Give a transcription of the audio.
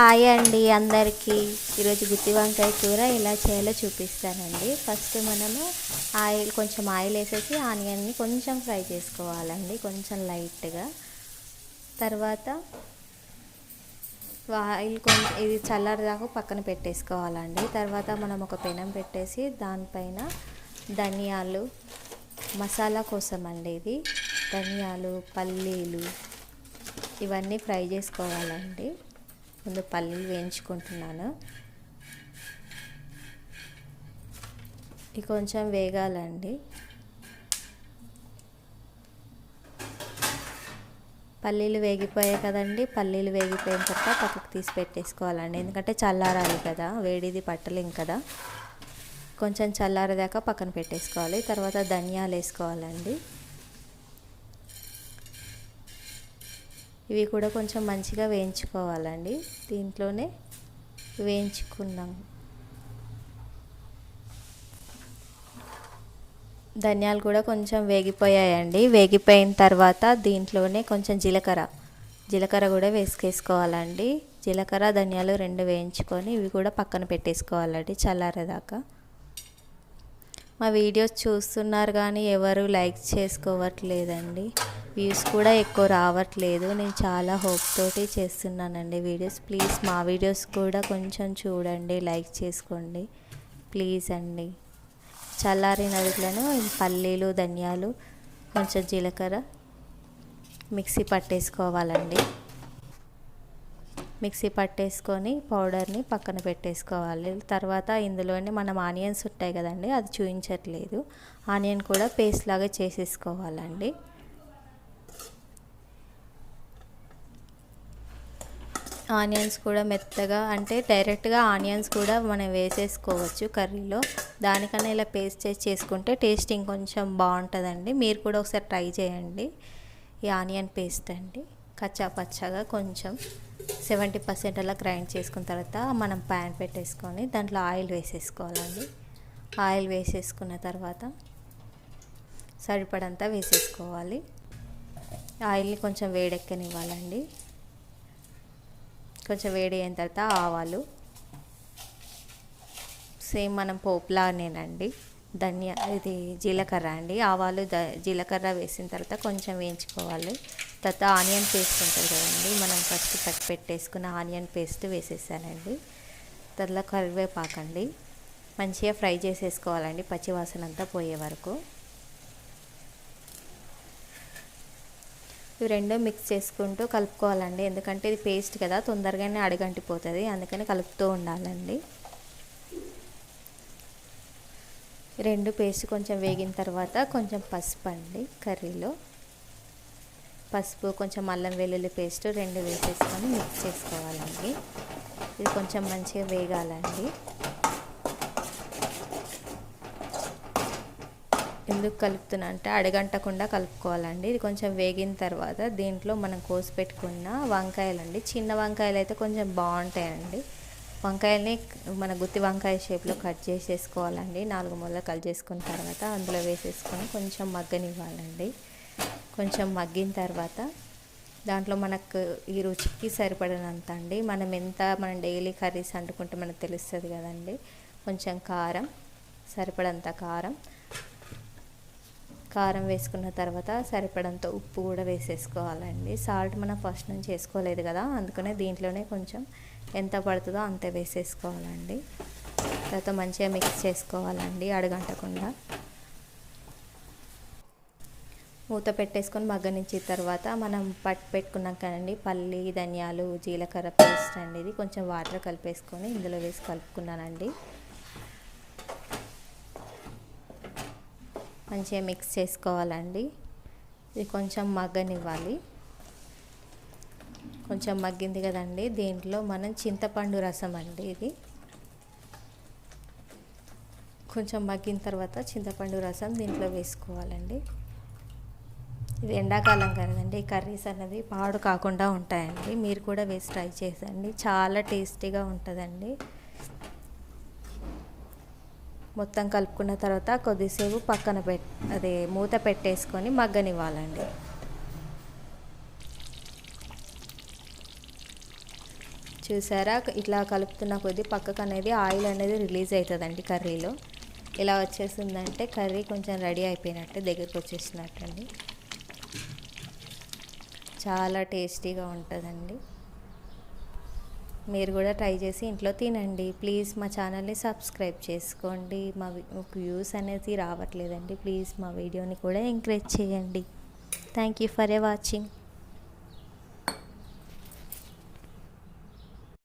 Hi అండి అందరికీ. ఈరోజు గుత్తి వంకాయ కూర ఎలా చేయాలో చూపిస్తానండి. ఫస్ట్ మనము ఆయిల్ కొంచెం ఆయిల్ వేసేసి ఆనియన్ని కొంచెం ఫ్రై చేసుకోవాలండి కొంచెం లైట్గా. తర్వాత ఆయిల్ కొంచెం ఇది చల్లారదాకా పక్కన పెట్టేసుకోవాలండి. తర్వాత మనం ఒక పెనం పెట్టేసి దానిపైన ధనియాలు మసాలా కోసం అండి ఇది. ధనియాలు పల్లీలు ఇవన్నీ ఫ్రై చేసుకోవాలండి. ముందు పల్లీలు వేయించుకుంటున్నాను. ఇది కొంచెం వేగాలండి. పల్లీలు వేగిపోయాయి కదండి పల్లీలు వేగిపోయిన తర్వాత పక్కకు తీసి పెట్టేసుకోవాలండి. ఎందుకంటే చల్లారాలి కదా వేడిది పట్టలేం కదా. కొంచెం చల్లారేదాకా పక్కన పెట్టేసుకోవాలి. తర్వాత ధనియాలు వేసుకోవాలండి. ఇవి కూడా కొంచెం మంచిగా వేయించుకోవాలండి. దీంట్లోనే వేయించుకున్నాం. ధనియాలు కూడా కొంచెం వేగిపోయాయండి. వేగిపోయిన తర్వాత దీంట్లోనే కొంచెం జీలకర్ర. జీలకర్ర కూడా వేసుకేసుకోవాలండి. జీలకర్ర ధనియాలు రెండు వేయించుకొని ఇవి కూడా పక్కన పెట్టేసుకోవాలండి చల్లారేదాకా. మా వీడియోస్ చూస్తున్నారు కానీ ఎవరు లైక్ చేసుకోవట్లేదండి. వ్యూస్ కూడా ఎక్కువ రావట్లేదు. నేను చాలా హోప్ తోటి చేస్తున్నానండి వీడియోస్ ప్లీజ్ మా వీడియోస్ కూడా కొంచెం చూడండి లైక్ చేసుకోండి. ప్లీజ్ అండి. చల్లారిన నదులను పల్లీలు ధనియాలు కొంచెం జీలకర్ర మిక్సీ పట్టేసుకోవాలండి. మిక్సీ పట్టేసుకొని పౌడర్ని పక్కన పెట్టేసుకోవాలి. తర్వాత ఇందులోనే మనం ఆనియన్స్ ఉంటాయి కదండి అది చూపించట్లేదు ఆనియన్ కూడా పేస్ట్ లాగా చేసేసుకోవాలండి. ఆనియన్స్ కూడా మెత్తగా అంటే డైరెక్ట్గా ఆనియన్స్ కూడా మనం వేసేసుకోవచ్చు కర్రీలో. దానికన్నా ఇలా పేస్ట్ చేసి చేసుకుంటే టేస్ట్ ఇంకొంచెం బాగుంటుందండి. మీరు కూడా ఒకసారి ట్రై చేయండి. ఈ ఆనియన్ పేస్ట్ అండి. కచ్చా పచ్చగా కొంచెం సెవెంటీ పర్సెంట్ అలా గ్రైండ్ చేసుకున్న తర్వాత మనం ప్యాన్ పెట్టేసుకొని దాంట్లో ఆయిల్ వేసేసుకోవాలండి. ఆయిల్ వేసేసుకున్న తర్వాత సరిపడంతా వేసేసుకోవాలి. ఆయిల్ని కొంచెం వేడెక్కనివ్వాలండి. కొంచెం వేడి అయిన తర్వాత ఆవాలు. సేమ్ మనం పోపులానేనండి. ధనియా ఇది జీలకర్ర అండి. ఆవాలు ద జీలకర్ర వేసిన తర్వాత కొంచెం వేయించుకోవాలి. తర్వాత ఆనియన్ పేస్ట్ ఉంటుంది కదండి మనం ఫస్ట్ కట్ పెట్టేసుకున్న ఆనియన్ పేస్ట్ వేసేసానండి. తర్వాత కరివేపాకండి. మంచిగా ఫ్రై చేసేసుకోవాలండి పచ్చివాసన అంతా పోయే వరకు. ఇవి రెండు మిక్స్ చేసుకుంటూ కలుపుకోవాలండి. ఎందుకంటే ఇది పేస్ట్ కదా తొందరగానే అడగంటిపోతుంది. అందుకని కలుపుతూ ఉండాలండి. రెండు పేస్ట్ కొంచెం వేగిన తర్వాత కొంచెం పసుపు అండి కర్రీలో. పసుపు కొంచెం అల్లం వెల్లుల్లి పేస్ట్ రెండు వేసేసుకొని మిక్స్ చేసుకోవాలండి. ఇది కొంచెం మంచిగా వేగాలండి. ఎందుకు కలుపుతున్నా అంటే అడగంటకుండా కలుపుకోవాలండి. ఇది కొంచెం వేగిన తర్వాత దీంట్లో మనం కోసి పెట్టుకున్న వంకాయలండి. చిన్న వంకాయలు అయితే కొంచెం బాగుంటాయండి. వంకాయల్ని మన గుత్తి వంకాయ షేప్లో కట్ చేసేసుకోవాలండి. నాలుగు మూల కట్ చేసుకున్న తర్వాత అందులో వేసేసుకొని కొంచెం మగ్గనివ్వాలండి. కొంచెం మగ్గిన తర్వాత దాంట్లో మనకు ఈ రుచికి సరిపడినంత అండి. మనం ఎంత మనం డైలీ కర్రీస్ అంటుకుంటే మనకు తెలుస్తుంది కదండి. కొంచెం కారం సరిపడంత కారం కారం వేసుకున్న తర్వాత సరిపడంత ఉప్పు కూడా వేసేసుకోవాలండి. సాల్ట్ మనం ఫస్ట్ నుంచి వేసుకోలేదు కదా అందుకనే దీంట్లోనే కొంచెం ఎంత పడుతుందో అంతే వేసేసుకోవాలండి. తర్వాత మంచిగా మిక్స్ చేసుకోవాలండి అడగంటకుండా. మూత పెట్టేసుకొని మగ్గనిచ్చిన తర్వాత మనం పట్టు పెట్టుకున్నాం కదండి పల్లి ధనియాలు జీలకర్ర పేస్ట్ అండి ఇది. కొంచెం వాటర్ కలిపేసుకొని ఇందులో వేసి కలుపుకున్నానండి. మంచిగా మిక్స్ చేసుకోవాలండి. ఇది కొంచెం మగ్గనివ్వాలి. కొంచెం మగ్గింది కదండి. దీంట్లో మనం చింతపండు రసం అండి ఇది. కొంచెం మగ్గిన తర్వాత చింతపండు రసం దీంట్లో వేసుకోవాలండి. ఇది ఎండాకాలం కదండి. కర్రీస్ అన్నవి పాడు కాకుండా ఉంటాయండి. మీరు కూడా వేసి ట్రై చేసండి. చాలా టేస్టీగా ఉంటుందండి. మొత్తం కలుపుకున్న తర్వాత కొద్దిసేపు పక్కన పెట్ అదే మూత పెట్టేసుకొని మగ్గనివ్వాలండి. చూసారా? ఇట్లా కలుపుతున్న కొద్దీ పక్కకు అనేది ఆయిల్ అనేది రిలీజ్ అవుతుందండి కర్రీలో. ఇలా వచ్చేసిందంటే కర్రీ కొంచెం రెడీ అయిపోయినట్టే దగ్గరికి వచ్చేసినట్టండి. చాలా టేస్టీగా ఉంటుందండి. మీరు కూడా ట్రై చేసి ఇంట్లో తినండి. ప్లీజ్ మా ఛానల్ని సబ్స్క్రైబ్ చేసుకోండి. మా వ్యూస్ అనేది రావట్లేదండి. ప్లీజ్ మా వీడియోని కూడా ఎంకరేజ్ చేయండి. Thank you for a watching.